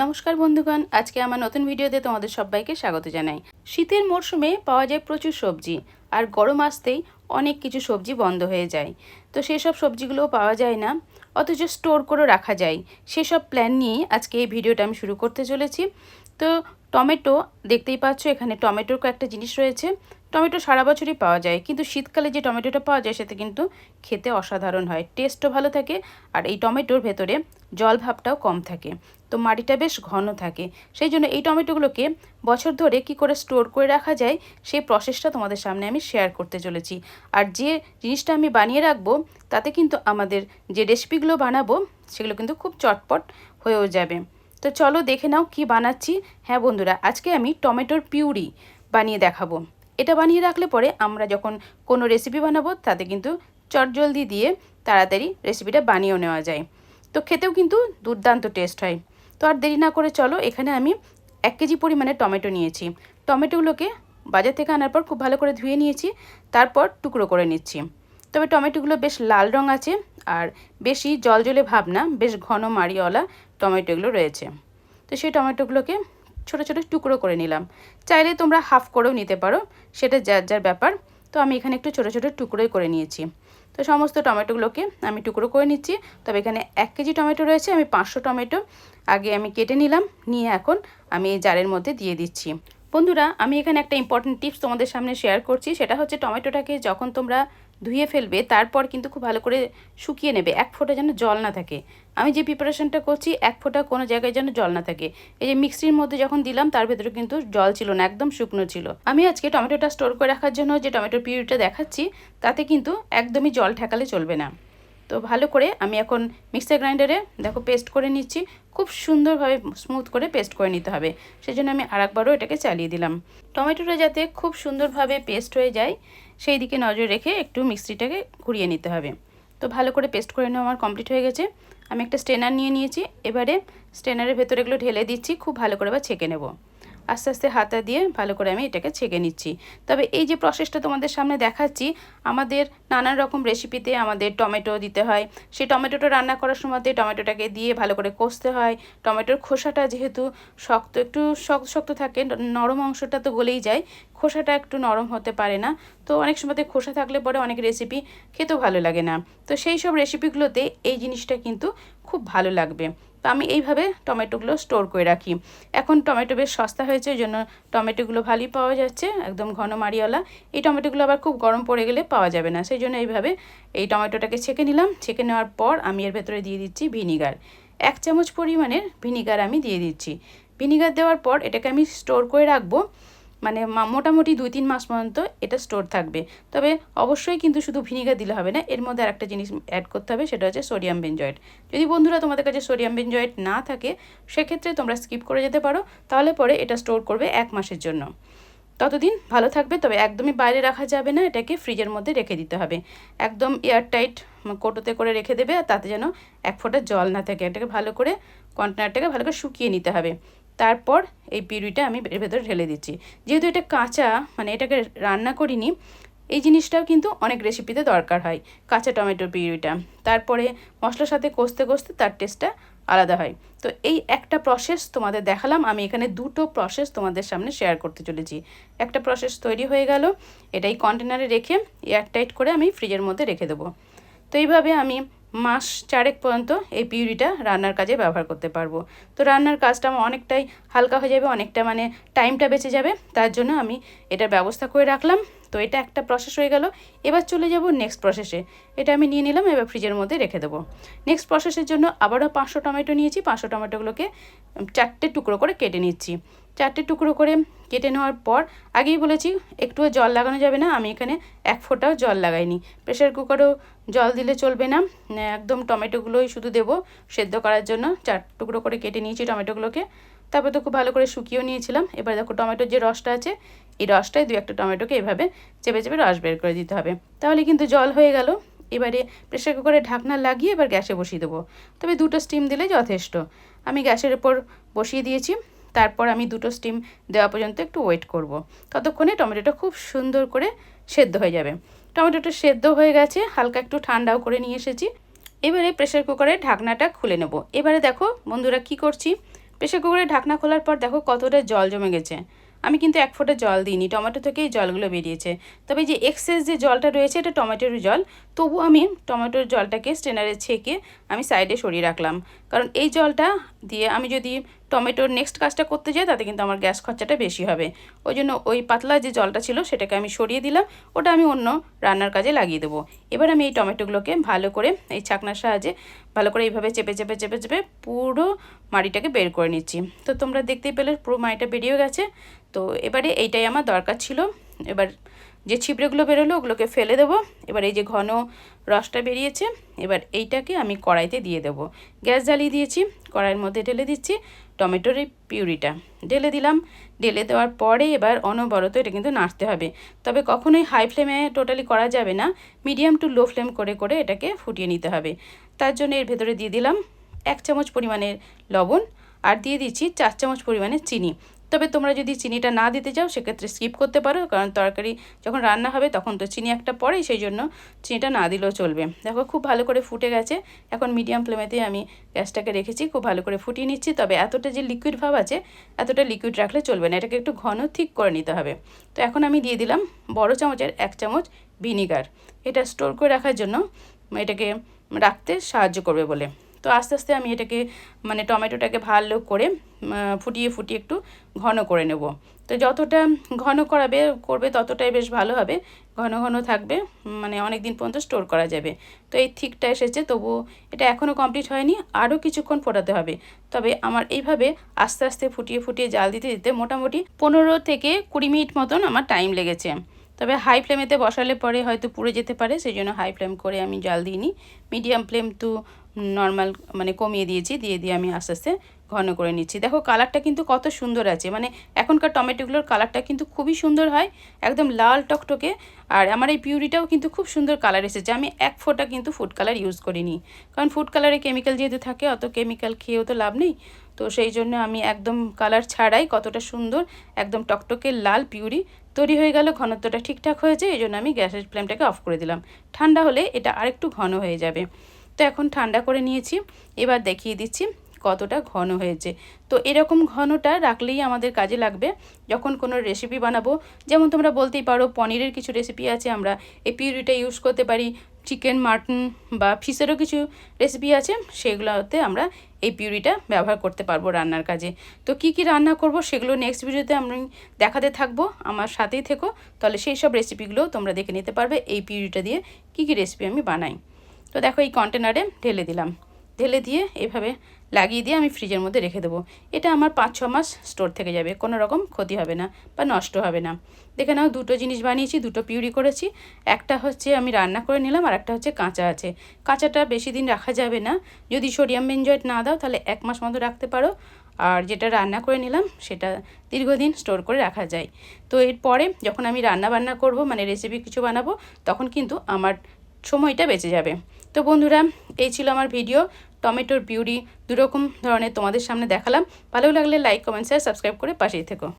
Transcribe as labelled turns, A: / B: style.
A: নমস্কার বন্ধুগণ, আজকে আমার নতুন ভিডিওতে তোমাদের সবাইকে স্বাগত জানাই। শীতের মরশুমে পাওয়া যায় প্রচুর সবজি, আর গরম আসতেই অনেক কিছু সবজি বন্ধ হয়ে যায়। তো সেসব সবজিগুলোও পাওয়া যায় না, অথচ স্টোর করে রাখা যায়। সেসব প্ল্যান নিয়ে আজকে এই ভিডিওটা আমি শুরু করতে চলেছি। তো টমেটো, দেখতেই পাচ্ছ এখানে টমেটোর কয়েকটা জিনিস রয়েছে। টমেটো সারা বছরই পাওয়া যায়, কিন্তু শীতকালে যে টমেটোটা পাওয়া যায় সেটা কিন্তু খেতে অসাধারণ হয়, টেস্টও ভালো থাকে, আর এই টমেটোর ভেতরে জল ভাবটাও কম থাকে। তো মাটিটা বেশ ঘন থাকে। সেই জন্য এই টমেটোগুলোকে বছর ধরে কি করে স্টোর করে রাখা যায়, সেই প্রসেসটা তোমাদের সামনে আমি শেয়ার করতে চলেছি। আর যে জিনিসটা আমি বানিয়ে রাখব, তাতে কিন্তু আমাদের যে রেসিপিগুলো বানাবো, সেগুলো কিন্তু খুব চটপট হয়েও যাবে। তো চলো দেখে নাও কি বানাচ্ছি। হ্যাঁ বন্ধুরা, আজকে আমি টমেটোর পিউরি বানিয়ে দেখাবো। এটা বানিয়ে রাখলে পরে আমরা যখন কোনো রেসিপি বানাবো, তাতে কিন্তু চটজলদি দিয়ে তাড়াতাড়ি রেসিপিটা বানিয়েও নেওয়া যায়। তো খেতেও কিন্তু দুর্দান্ত টেস্ট হয়। তো আর দেরি না করে চলো, এখানে আমি এক কেজি পরিমাণে টমেটো নিয়েছি। টমেটোগুলোকে বাজার থেকে আনার পর খুব ভালো করে ধুয়ে নিয়েছি, তারপর টুকরো করে নিচ্ছি। তবে টমেটোগুলো বেশ লাল রং আছে আর বেশি জলজলে ভাব না, বেশ ঘন মারিওয়ালা টমেটোগুলো রয়েছে। তো সেই টমেটোগুলোকে ছোট ছোট টুকরো করে নিলাম। চাইলে তোমরা হাফ করেও নিতে পারো, সেটা যার যার ব্যাপার। তো আমি এখানে একটু ছোটো ছোটো টুকরোই করে নিয়েছি। তো সমস্ত টমেটোগুলোকে আমি টুকরো করে নিচ্ছি। তবে এখানে এক কেজি টমেটো রয়েছে, আমি পাঁচশো টমেটো আগে আমি কেটে নিলাম, নিয়ে এখন আমি এই জারের মধ্যে দিয়ে দিচ্ছি। বন্ধুরা, আমি এখানে একটা ইম্পর্টেন্ট টিপস তোমাদের সামনে শেয়ার করছি। সেটা হচ্ছে টমেটোটাকে যখন তোমরা ধুয়ে ফেলবে, তারপর কিন্তু খুব ভালো করে শুকিয়ে নেবে। এক ফোঁটা যেন জল না থাকে। আমি যে প্রিপারেশনটা করছি, এক ফোঁটা কোনো জায়গায় যেন জল না থাকে। এই যে মিক্সির মধ্যে যখন দিলাম, তার ভেতরে কিন্তু জল ছিল না, একদম শুকনো ছিল। আমি আজকে টমেটোটা স্টোর করে রাখার জন্য যে টমেটোর পিউরিটা দেখাচ্ছি, তাতে কিন্তু একদমই জল ঠেকালে চলবে না। তো ভালো করে আমি এখন মিক্সার গ্রাইন্ডারে দেখো পেস্ট করে নিচ্ছি। খুব সুন্দরভাবে স্মুথ করে পেস্ট করে নিতে হবে। সেজন্য আমি আরেকবারও এটাকে চালিয়ে দিলাম। টমেটোটা যাতে খুব সুন্দরভাবে পেস্ট হয়ে যায়, সেই দিকে নজর রেখে একটু মিক্সিটাকে ঘুরিয়ে নিতে হবে। তো ভালো করে পেস্ট করে নেওয়া আমার কমপ্লিট হয়ে গেছে। আমি একটা স্টেনার নিয়ে নিয়েছি। এবারে স্টেনারের ভেতরে এগুলো ঢেলে দিচ্ছি। খুব ভালো করে বা ছেঁকে নেব। আস্তে আস্তে হাতা দিয়ে ভালো করে আমি এটাকে ছেঁকে নিচ্ছি। তবে এই যে প্রসেসটা তোমাদের সামনে দেখাচ্ছি, আমাদের নানান রকম রেসিপিতে আমাদের টমেটো দিতে হয়। সেই টমেটোটা রান্না করার সময়তে টমেটোটাকে দিয়ে ভালো করে কষতে হয়। টমেটোর খোসাটা যেহেতু শক্ত, একটু শক্ত শক্ত থাকে, নরম অংশটা তো গলেই যায়, খোসাটা একটু নরম হতে পারে না। তো অনেক সময়তে খোসা থাকলে পরে অনেক রেসিপি খেতেও ভালো লাগে না। তো সেই সব রেসিপিগুলোতে এই জিনিসটা কিন্তু খুব ভালো লাগবে। তো আমি এইভাবে টমেটোগুলো স্টোর করে রাখি। এখন টমেটো বেশ সস্তা হয়েছে ওই জন্য টমেটোগুলো ভালোই পাওয়া যাচ্ছে, একদম ঘন মারিওয়ালা এই টমেটোগুলো আবার খুব গরম পড়ে গেলে পাওয়া যাবে না, সেই জন্য এইভাবে এই টমেটোটাকে ছেঁকে নিলাম। ছেঁকে নেওয়ার পর আমি এর ভেতরে দিয়ে দিচ্ছি ভিনিগার। এক চামচ পরিমাণের ভিনিগার আমি দিয়ে দিচ্ছি। ভিনিগার দেওয়ার পর এটাকে আমি স্টোর করে রাখব। মানে মোটামুটি দুই তিন মাস পর্যন্ত এটা স্টোর থাকবে। তবে অবশ্যই কিন্তু শুধু ভিনিগার দিলে হবে না, এর মধ্যে আরেকটা জিনিস অ্যাড করতে হবে, সেটা হচ্ছে সোডিয়াম বেঞ্জয়েড যদি বন্ধুরা তোমাদের কাছে সোডিয়াম বেঞ্জয়েড না থাকে, সেক্ষেত্রে তোমরা স্কিপ করে যেতে পারো, তাহলে পরে এটা স্টোর করবে এক মাসের জন্য। ততদিন ভালো থাকবে, তবে একদমই বাইরে রাখা যাবে না, এটাকে ফ্রিজের মধ্যে রেখে দিতে হবে। একদম এয়ারটাইট কোটোতে করে রেখে দেবে, আর তাতে যেন এক ফোঁটা জল না থাকে, এটাকে ভালো করে কন্টেনারটাকে ভালো করে শুকিয়ে নিতে হবে। তারপর এই পিউরিটা আমি এর ভেতরে ঢেলে দিচ্ছি। যেহেতু এটা কাঁচা মানে এটাকে রান্না করিনি, এই জিনিসটাও কিন্তু অনেক রেসিপিতে দরকার হয়, কাঁচা টমেটো পিউরিটা তারপরে মশলার সাথে কষতে কষতে তার টেস্টটা আলাদা হয়। তো এই একটা প্রসেস তোমাদের দেখালাম, আমি এখানে দুটো প্রসেস তোমাদের সামনে শেয়ার করতে চলেছি। একটা প্রসেস তৈরি হয়ে গেল, এটাই কন্টেনারে রেখে এয়ারটাইট করে আমি ফ্রিজের মধ্যে রেখে দেবো। তো এইভাবে আমি মাস চারেক পর্যন্ত এই পিউরিটা রান্নার কাজে ব্যবহার করতে পারব। তো রান্নার কাজটা আমার অনেকটাই হালকা হয়ে যাবে, অনেকটা মানে টাইমটা বেঁচে যাবে, তার জন্য আমি এটার ব্যবস্থা করে রাখলাম। তো এটা একটা প্রসেস হয়ে গেল। এবার চলে যাব নেক্সট প্রসেসে এটা আমি নিয়ে নিলাম, এবার ফ্রিজের মধ্যে রেখে দেবো। নেক্সট প্রসেসের জন্য আবারও পাঁচশো টমেটো নিয়েছি। পাঁচশো টমেটোগুলোকে চারটে টুকরো করে কেটে নিচ্ছি। চারটে টুকরো করে কেটে নেওয়ার পর, আগেই বলেছি, একটুও জল লাগানো যাবে না, আমি এখানে এক ফোঁটাও জল লাগাইনি। প্রেশার কুকারেও জল দিলে চলবে না একদম টমেটোগুলোই শুধু দেবো, সেদ্ধ করার জন্য চার টুকরো করে কেটে নিয়েছি টমেটোগুলোকে। তারপর তো খুব ভালো করে শুকিয়েও নিয়েছিলাম, এবার দেখো টমেটোর যে রসটা আছে, এই রসটায় দু একটা টমেটোকে এভাবে চেপে চেপে রস বের করে দিতে হবে। তাহলে কিন্তু জল হয়ে গেল, এবারে প্রেশার কুকারে ঢাকনা লাগিয়ে এবার গ্যাসে বসিয়ে দেবো। তবে দুটো স্টিম দিলে যথেষ্ট। আমি গ্যাসের ওপর বসিয়ে দিয়েছি তারপর আমি দুটো স্টিম দেওয়া পর্যন্ত একটু ওয়েট করব। ততক্ষণে টমেটোটা খুব সুন্দর করে সেদ্ধ হয়ে যাবে। টমেটোটা সেদ্ধ হয়ে গেছে, হালকা একটু ঠান্ডাও করে নিয়ে এসেছি। এবারে প্রেশার কুকারের ঢাকনাটা খুলে নেব। এবারে দেখো বন্ধুরা কি করছি? প্রেশার কুকারে ঢাকনা খোলার পর দেখো কতটা জল জমে গেছে। আমি কিন্তু এক ফোঁটা জল দিইনি, টমেটো থেকেই জলগুলো বেরিয়েছে। তবে যে এক্সেস যে জলটা রয়েছে এটা টমেটোর জল, তবু আমি টমেটোর জলটাকে স্টেনারে ছেঁকে আমি সাইডে সরিয়ে রাখলাম। কারণ এই জলটা দিয়ে আমি যদি টমেটোর নেক্সট কাজটা করতে যাই, তাতে কিন্তু আমার গ্যাস খরচাটা বেশি হবে। ওই জন্য ওই পাতলা যে জলটা ছিল, সেটাকে আমি সরিয়ে দিলাম, ওটা আমি অন্য রান্নার কাজে লাগিয়ে দেবো। এবার আমি এই টমেটোগুলোকে ভালো করে, এই ছাকনার সাহায্যে ভালো করে এইভাবে চেপে চেপে চেপে চেপে পুরো মাড়িটাকে বের করে নিচ্ছি। তো তোমরা দেখতেই পেলে পুরো মাড়িটা বেরিয়ে গেছে। তো এবারে এইটাই আমার দরকার ছিল। এবার যে ছিপড়েগুলো বেরোলো ওগুলোকে ফেলে দেবো। এবার এই যে ঘন রসটা বেরিয়েছে, এবার এইটাকে আমি কড়াইতে দিয়ে দেবো। গ্যাস জ্বালিয়ে দিয়েছি, কড়াইয়ের মধ্যে ঢেলে দিচ্ছি টমেটোর এই পিউরিটা। ঢেলে দিলাম, ঢেলে দেওয়ার পরে এবার অনবরত এটা কিন্তু নাড়তে হবে। তবে কখনোই হাই ফ্লেমে টোটালি করা যাবে না, মিডিয়াম টু লো ফ্লেম করে করে এটাকে ফুটিয়ে নিতে হবে। তার জন্য এর ভেতরে দিয়ে দিলাম এক চামচ পরিমাণের লবণ আর দিয়ে দিচ্ছি চার চামচ পরিমাণের চিনি। তবে তোমরা যদি চিনিটা না দিতে চাও সেক্ষেত্রে স্কিপ করতে পারো, কারণ তরকারি যখন রান্না হবে তখন তো চিনি একটা পড়েই সেই জন্য চিনিটা না দিলেও চলবে। দেখো খুব ভালো করে ফুটে গেছে। এখন মিডিয়াম ফ্লেমেতে আমি গ্যাসটাকে রেখেছি, খুব ভালো করে ফুটিয়ে নিচ্ছি। তবে এতটা যে লিকুইড ভাব আছে, এতটা লিকুইড রাখলে চলবে না। এটাকে একটু ঘন ঠিক করে নিতে হবে। তো এখন আমি দিয়ে দিলাম বড় চামচের এক চামচ ভিনিগার এটা স্টোর করে রাখার জন্য এটাকে রাখতে সাহায্য করবে বলে। তো আস্তে আস্তে আমি এটাকে মানে টমেটোটাকে ভালো করে ফুটিয়ে ফুটিয়ে একটু ঘন করে নেব। তো যতটা ঘন করাবে, করবে ততটাই বেশ ভালো হবে। ঘন ঘন থাকবে মানে অনেক দিন পর্যন্ত স্টোর করা যাবে। তো এই থিকটা এসেছে, তবু এটা এখনও কমপ্লিট হয়নি, আরও কিছুক্ষণ ফোটাতে হবে। তবে আমার এইভাবে আস্তে আস্তে ফুটিয়ে ফুটিয়ে জাল দিতে দিতে মোটামুটি পনেরো থেকে কুড়ি মিনিট মতন আমার টাইম লেগেছে। তবে হাই ফ্লেমেতে বসালে পরে হয়তো পুড়ে যেতে পারে, সেই জন্য হাই ফ্লেম করে আমি জাল দিইনি। মিডিয়াম ফ্লেম তো নর্মাল মানে কমিয়ে দিয়েছি, দিয়ে দিয়ে আমি আস্তে আস্তে ঘন করে নিচ্ছি। দেখো কালারটা কিন্তু কত সুন্দর আছে। মানে এখনকার টমেটোগুলোর কালারটা কিন্তু খুবই সুন্দর হয়, একদম লাল টকটকে। আর আমার এই পিউরিটাও কিন্তু খুব সুন্দর কালার এসেছে। আমি এক ফোঁটা কিন্তু ফুড কালার ইউজ করিনি। কারণ ফুড কালারে কেমিক্যাল যেহেতু থাকে, অত কেমিক্যাল খেয়েও তো লাভ নেই। তো সেই জন্য আমি একদম কালার ছাড়াই কতটা সুন্দর, একদম টকটকে লাল পিউরি তৈরি হয়ে গেল। ঘনত্বটা ঠিকঠাক হয়েছে, এই জন্য আমি গ্যাসের ফ্লেমটাকে অফ করে দিলাম। ঠান্ডা হলে এটা আরেকটু ঘন হয়ে যাবে। তো এখন ঠান্ডা করে নিয়েছি। এবার দেখিয়ে দিচ্ছি কতটা ঘন হয়েছে। তো এরকম ঘনটা রাখলেই আমাদের কাজে লাগবে। যখন কোনো রেসিপি বানাবো, যেমন তোমরা বলতেই পারো পনিরের কিছু রেসিপি আছে, আমরা এই পিউরিটা ইউজ করতে পারি চিকেন মাটন বা ফিশেরও কিছু রেসিপি আছে, সেগুলোতে আমরা এই পিউরিটা ব্যবহার করতে পারব রান্নার কাজে। তো কি কি রান্না করব সেগুলো নেক্সট ভিডিওতে আমি দেখাতে থাকব, আমার সাথেই থেকো। তাহলে সেই সব রেসিপিগুলো তোমরা দেখে নিতে পারবে, এই পিউরিটা দিয়ে কি কি রেসিপি আমি বানাই। তো দেখো এই কন্টেনারে ঢেলে দিলাম। ঢেলে দিয়ে এভাবে লাগিয়ে দিয়ে আমি ফ্রিজের মধ্যে রেখে দেবো। এটা আমার পাঁচ ছ মাস স্টোর থেকে যাবে। কোনো রকম ক্ষতি হবে না বা নষ্ট হবে না। দেখে নাও, দুটো জিনিস বানিয়েছি, দুটো পিউরি করেছি। একটা হচ্ছে আমি রান্না করে নিলাম, আর একটা হচ্ছে কাঁচা আছে। কাঁচাটা বেশি দিন রাখা যাবে না। যদি সোডিয়াম বেঞ্জয়েট না দাও, তাহলে এক মাস মতো রাখতে পারো। আর যেটা রান্না করে নিলাম, সেটা দীর্ঘদিন স্টোর করে রাখা যায়। তো এরপরে যখন আমি রান্না বান্না করব মানে রেসিপি কিছু বানাবো, তখন কিন্তু আমার সময়টা বেঁচে যাবে। তো বন্ধুরা, এই ছিল আমার ভিডিও টমেটোর পিউরি দুরকম ধরনের তোমাদের সামনে দেখালাম। ভালো লাগলে লাইক কমেন্ট শেয়ার সাবস্ক্রাইব করে পাশেই থেকো।